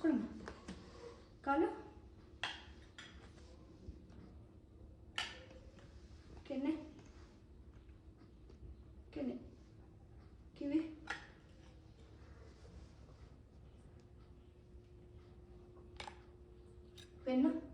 ¿Calo? ¿Quién? ¿Quién? ¿Quién? ¿Quién? ¿Quién? ¿Quién? ¿Quién? ¿Quién?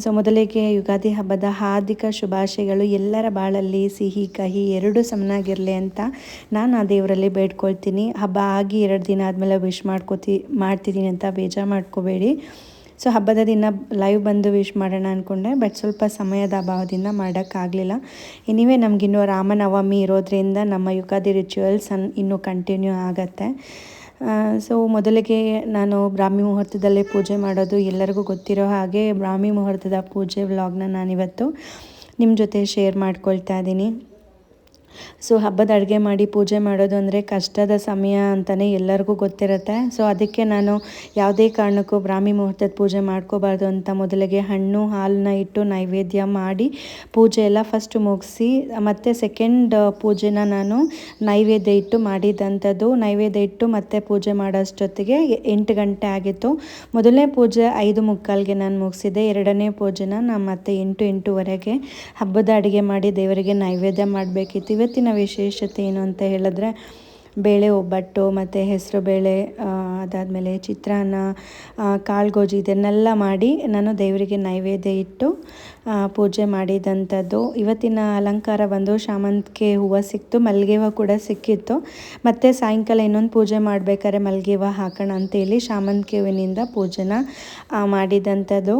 So ಮೊದಲಿಗೆ ಯುಗಾದಿ ಹಬ್ಬದ ಹಾರ್ದಿಕ ಶುಭಾಶಯಗಳು. ಎಲ್ಲರ ಬಾಳಲ್ಲಿ ಸಿಹಿ, ಕಹಿ ಎರಡೂ ಸಮನಾಗಿರಲಿ ಅಂತ ನಾನು ಆ ದೇವರಲ್ಲಿ ಬೇಡ್ಕೊಳ್ತೀನಿ. ಹಬ್ಬ ಆಗಿ ಎರಡು ದಿನ ಆದಮೇಲೆ ವಿಶ್ ಮಾಡ್ಕೋತಿ ಮಾಡ್ತಿದ್ದೀನಿ ಅಂತ ಬೇಜಾರು ಮಾಡ್ಕೋಬೇಡಿ. ಸೊ ಹಬ್ಬದ ದಿನ ಲೈವ್ ಬಂದು ವಿಶ್ ಮಾಡೋಣ ಅಂದ್ಕೊಂಡೆ ಬಟ್ ಸ್ವಲ್ಪ ಸಮಯದ ಅಭಾವದಿಂದ ಮಾಡೋಕ್ಕಾಗಲಿಲ್ಲ. ಎನಿವೇ ನಮಗಿನ್ನೂ ರಾಮನವಮಿ ಇರೋದ್ರಿಂದ ನಮ್ಮ ಯುಗಾದಿ ರಿಚುವಲ್ಸ್ ಅನ್ ಇನ್ನೂ ಕಂಟಿನ್ಯೂ ಆಗತ್ತೆ. ಸೊ ಮೊದಲಿಗೆ ನಾನು ಬ್ರಾಹ್ಮಿ ಮುಹೂರ್ತದಲ್ಲೇ ಪೂಜೆ ಮಾಡೋದು ಎಲ್ಲರಿಗೂ ಗೊತ್ತಿರೋ ಹಾಗೆ ಬ್ರಾಹ್ಮಿ ಮುಹೂರ್ತದ ಪೂಜೆ ವ್ಲಾಗ್ನ ನಾನಿವತ್ತು ನಿಮ್ಮ ಜೊತೆ ಶೇರ್ ಮಾಡ್ಕೊಳ್ತಾ ಇದ್ದೀನಿ. ಸೊ ಹಬ್ಬದ ಅಡುಗೆ ಮಾಡಿ ಪೂಜೆ ಮಾಡೋದು ಅಂದರೆ ಕಷ್ಟದ ಸಮಯ ಅಂತಲೇ ಎಲ್ಲರಿಗೂ ಗೊತ್ತಿರುತ್ತೆ. ಸೊ ಅದಕ್ಕೆ ನಾನು ಯಾವುದೇ ಕಾರಣಕ್ಕೂ ಬ್ರಾಹ್ಮಿ ಮುಹೂರ್ತದ ಪೂಜೆ ಮಾಡ್ಕೋಬಾರ್ದು ಅಂತ ಮೊದಲಿಗೆ ಹಣ್ಣು, ಹಾಲನ್ನ ಇಟ್ಟು ನೈವೇದ್ಯ ಮಾಡಿ ಪೂಜೆ ಎಲ್ಲ ಫಸ್ಟ್ ಮುಗಿಸಿ, ಮತ್ತು ಸೆಕೆಂಡ್ ಪೂಜೆನ ನಾನು ನೈವೇದ್ಯ ಇಟ್ಟು ಮಾಡಿದಂಥದ್ದು. ನೈವೇದ್ಯ ಇಟ್ಟು ಮತ್ತೆ ಪೂಜೆ ಮಾಡೋಷ್ಟೊತ್ತಿಗೆ ಎಂಟು ಗಂಟೆ ಆಗಿತ್ತು. ಮೊದಲನೇ ಪೂಜೆ ಐದು ಮುಕ್ಕಾಲ್ಗೆ ನಾನು ಮುಗಿಸಿದೆ. ಎರಡನೇ ಪೂಜೆನ ನಾನು ಮತ್ತೆ ಎಂಟು, ಎಂಟೂವರೆಗೆ ಹಬ್ಬದ ಅಡುಗೆ ಮಾಡಿ ದೇವರಿಗೆ ನೈವೇದ್ಯ ಮಾಡಬೇಕಿತ್ತು. ಇವತ್ತಿನ ವಿಶೇಷತೆ ಏನು ಅಂತ ಹೇಳಿದ್ರೆ ಬೇಳೆ ಒಬ್ಬಟ್ಟು, ಮತ್ತು ಹೆಸರು ಬೇಳೆ ಅದಾದಮೇಲೆ ಚಿತ್ರಾನ್ನ ಕಾಳುಗೋಜಿ ಇದನ್ನೆಲ್ಲ ಮಾಡಿ ನಾನು ದೇವರಿಗೆ ನೈವೇದ್ಯ ಇಟ್ಟು ಪೂಜೆ ಮಾಡಿದಂಥದ್ದು. ಇವತ್ತಿನ ಅಲಂಕಾರ ಬಂದು ಶಾಮಂತಿಗೆ ಹೂವು ಸಿಕ್ತು ಮಲ್ಲಿಗೆ ಹೂವು ಕೂಡ ಸಿಕ್ಕಿತ್ತು. ಮತ್ತು ಸಾಯಂಕಾಲ ಇನ್ನೊಂದು ಪೂಜೆ ಮಾಡಬೇಕಾದ್ರೆ ಮಲ್ಲಿಗೆ ಹೂವು ಹಾಕೋಣ ಅಂತೇಳಿ ಶಾಮಂತಿಗೆ ಹೂವಿನಿಂದ ಪೂಜೆನ ಮಾಡಿದಂಥದ್ದು.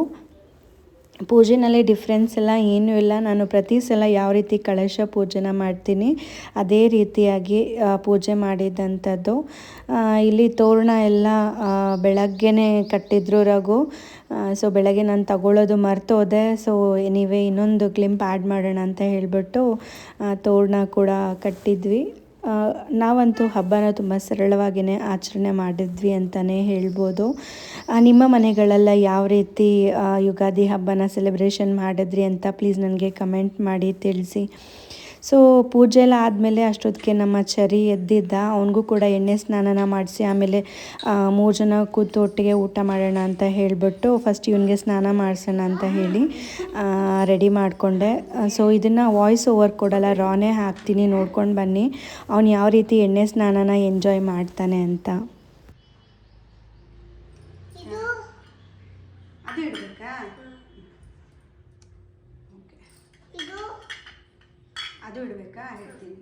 ಪೂಜೆನಲ್ಲಿ ಡಿಫ್ರೆನ್ಸ್ ಎಲ್ಲ ಏನೂ ಇಲ್ಲ. ನಾನು ಪ್ರತಿ ಸಲ ಯಾವ ರೀತಿ ಕಳಶ ಪೂಜೆನ ಮಾಡ್ತೀನಿ, ಅದೇ ರೀತಿಯಾಗಿ ಪೂಜೆ ಮಾಡಿದಂಥದ್ದು. ಇಲ್ಲಿ ತೋರಣ ಎಲ್ಲ ಬೆಳಗ್ಗೆನೇ ಕಟ್ಟಿದ್ರು ರಘು. ಸೊ ಬೆಳಗ್ಗೆ ನಾನು ತಗೊಳ್ಳೋದು ಮರ್ತೋದೆ. ಸೊ ನೀವೇ ಇನ್ನೊಂದು ಕ್ಲಿಂಪ್ ಆ್ಯಡ್ ಮಾಡೋಣ ಅಂತ ಹೇಳಿಬಿಟ್ಟು ತೋರಣ ಕೂಡ ಕಟ್ಟಿದ್ವಿ. ನಾವಂತೂ ಹಬ್ಬನ ತುಂಬ ಸರಳವಾಗಿಯೇ ಆಚರಣೆ ಮಾಡಿದ್ವಿ ಅಂತಲೇ ಹೇಳ್ಬೋದು. ನಿಮ್ಮ ಮನೆಗಳೆಲ್ಲ ಯಾವ ರೀತಿ ಯುಗಾದಿ ಹಬ್ಬನ ಸೆಲೆಬ್ರೇಷನ್ ಮಾಡಿದ್ರಿ ಅಂತ ಪ್ಲೀಸ್ ನನಗೆ ಕಮೆಂಟ್ ಮಾಡಿ ತಿಳಿಸಿ. ಸೊ ಪೂಜೆ ಎಲ್ಲ ಆದಮೇಲೆ ಅಷ್ಟೊತ್ತಿಗೆ ನಮ್ಮ ಚರಿ ಎದ್ದಿದ್ದ. ಅವನಿಗೂ ಕೂಡ ಎಣ್ಣೆ ಸ್ನಾನನ ಮಾಡಿಸಿ ಆಮೇಲೆ ಮೂರು ಜನ ಕೂತು ಒಟ್ಟಿಗೆ ಊಟ ಮಾಡೋಣ ಅಂತ ಹೇಳಿಬಿಟ್ಟು ಫಸ್ಟ್ ಇವನಿಗೆ ಸ್ನಾನ ಮಾಡಿಸೋಣ ಅಂತ ಹೇಳಿ ರೆಡಿ ಮಾಡಿಕೊಂಡೆ. ಸೊ ಇದನ್ನು ವಾಯ್ಸ್ ಓವರ್ ಕೊಡಲ್ಲ ರಾನೇ ಹಾಕ್ತೀನಿ, ನೋಡ್ಕೊಂಡು ಬನ್ನಿ. ಅವನು ಯಾವ ರೀತಿ ಎಣ್ಣೆ ಸ್ನಾನನ ಎಂಜಾಯ್ ಮಾಡ್ತಾನೆ ಅಂತ. ಅದು ಇಡಬೇಕಾ? ಅದು ಇಡಬೇಕಾ ಹೇಳ್ತೀನಿ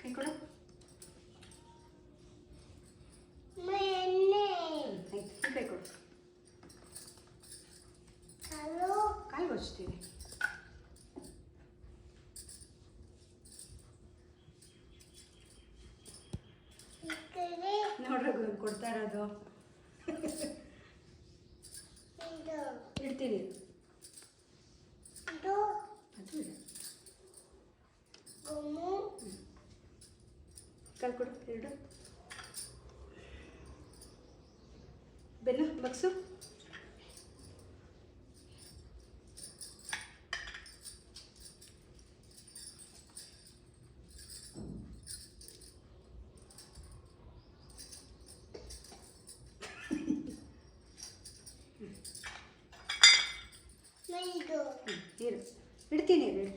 ಕೈ ಕೊಡು ಆಯ್ತು ಈ ಕೈ ಕೊಡು ಕಾಲು ಗೊಚ್ತೀವಿ ನೋಡ್ರಿ ಗುರು ಕೊಡ್ತಾ ಇರೋದು. ಇಡ್ತೀನಿ. ಕಾಲು ಕೊಡು ಎರಡು. ಬೆನ್ನು ಬಗ್ಸು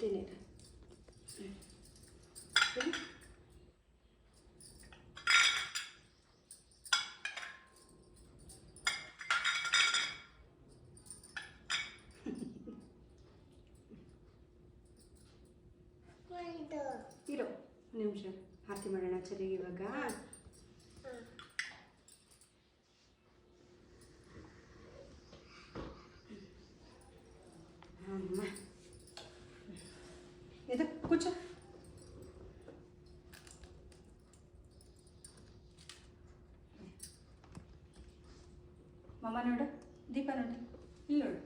ಇಡ್ತೀನಿ ಇರು ನಿಮಿಷ. ಆರತಿ ಮಾಡೋಣ ಸರಿ ಇವಾಗ. ಮಮ್ಮ ನೋಡು ದೀಪ ನೋಡು ಇಲ್ಲಿ ನೋಡು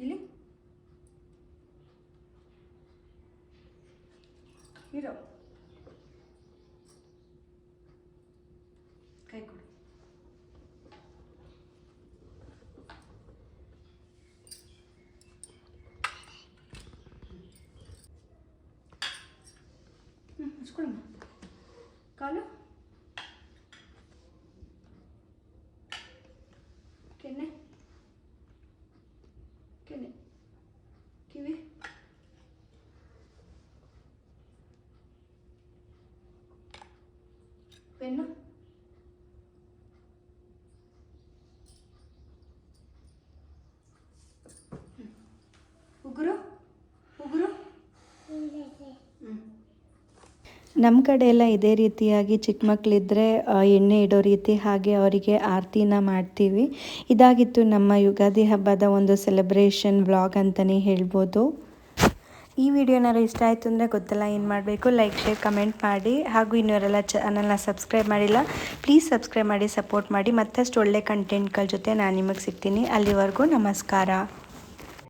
ಇಲ್ಲಿ ಇರೋ ಕೈ ಕೊಡು ಹ್ಞೂ ಹಚ್ಕೊಳಮ್ಮ ಕಾಲು ಪೆನ್ನು. ಉಗುರು ಉಗುರು. ನಮ್ಮ ಕಡೆ ಎಲ್ಲ ಇದೇ ರೀತಿಯಾಗಿ ಚಿಕ್ಕ ಮಕ್ಕಳಿದ್ರೆ ಎಣ್ಣೆ ಇಡೋ ರೀತಿ ಹಾಗೆ ಅವರಿಗೆ ಆರತಿನ ಮಾಡ್ತೀವಿ. ಇದಾಗಿತ್ತು ನಮ್ಮ ಯುಗಾದಿ ಹಬ್ಬದ ಒಂದು ಸೆಲೆಬ್ರೇಷನ್ ವ್ಲಾಗ್ ಅಂತಲೇ ಹೇಳ್ಬೋದು. ಈ ವಿಡಿಯೋನಾರು ಇಷ್ಟ ಆಯಿತು ಅಂದರೆ ಗೊತ್ತಲ್ಲ ಏನು ಮಾಡಬೇಕು. ಲೈಕ್ ಶೇರ್ ಕಮೆಂಟ್ ಮಾಡಿ. ಹಾಗೂ ಇನ್ನೂರೆಲ್ಲ ಚಾನಲ್ನ ಸಬ್ಸ್ಕ್ರೈಬ್ ಮಾಡಿಲ್ಲ ಪ್ಲೀಸ್ ಸಬ್ಸ್ಕ್ರೈಬ್ ಮಾಡಿ ಸಪೋರ್ಟ್ ಮಾಡಿ. ಮತ್ತಷ್ಟು ಒಳ್ಳೆ ಕಂಟೆಂಟ್ಗಳ ಜೊತೆ ನಾನು ನಿಮಗೆ ಸಿಗ್ತೀನಿ. ಅಲ್ಲಿವರೆಗೂ ನಮಸ್ಕಾರ.